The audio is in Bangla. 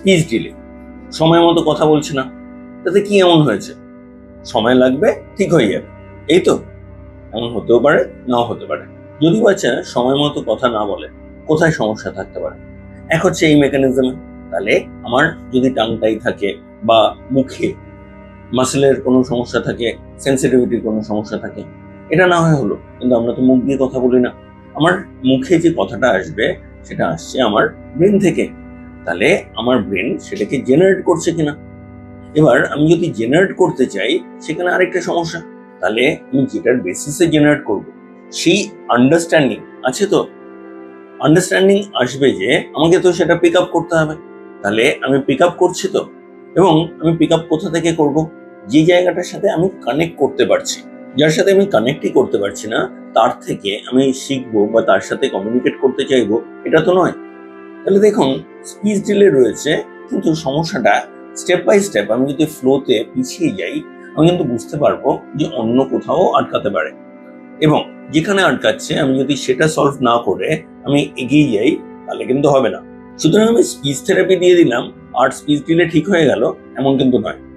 স্পিচ ডিলে সময় মতো কথা বলছে না। তাতে কি এমন হয়েছে? সময় লাগবে, ঠিক হয়ে যাবে। এই তো? এমন হতেও পারে, নাও হতে পারে। যদি বাচ্চা সময় মতো কথা না বলে, কোথায় সমস্যা থাকতে পারে? এক হচ্ছে এই মেকানিজমে তাহলে আমার যদি টাংটাই থাকে বা মুখে মাসেলের কোনো সমস্যা থাকে সেন্সিটিভিটির কোনো সমস্যা থাকে, এটা না হয় হলো, কিন্তু আমরা তো মুখ দিয়ে কথা বলি না। আমার মুখে যে কথাটা আসবে, সেটা আসছে আমার ব্রেন থেকে। তাহলে আমার ব্রেন সেটাকে জেনারেট করছে কিনা? এবার আমি যদি জেনারেট করতে চাই, সেখানে আরেকটা সমস্যা। তাহলে আমি যেটার বেসিসে জেনারেট করব, সেই আন্ডারস্ট্যান্ডিং আছে তো? আন্ডারস্ট্যান্ডিং আসবে যে, আমাকে তো সেটা পিক আপ করতে হবে। তাহলে আমি পিক আপ করছি তো? এবং আমি পিক আপ কোথা থেকে করব? যে জায়গাটার সাথে আমি কানেক্ট করতে পারছি। যার সাথে আমি কানেক্টই করতে পারছি না, তার থেকে আমি শিখব বা তার সাথে কমিউনিকেট করতে চাইব, এটা তো নয়। তাহলে দেখুন স্পিচ ডিলে রয়েছে, কিন্তু সমস্যাটা স্টেপ বাই স্টেপ আমি যদি ফ্লোতে পিছিয়ে যাই, আমি কিন্তু বুঝতে পারব যে অন্য কোথাও আটকাতে পারে। এবং যেখানে আটকাচ্ছে, আমি যদি সেটা সলভ না করে আমি এগিয়ে যাই, তাহলে কিন্তু হবে না। সুতরাং আমি স্পিচ থেরাপি দিয়ে দিলাম, আর স্পিচ দিলে ঠিক হয়ে গেল, এমন কিন্তু নয়।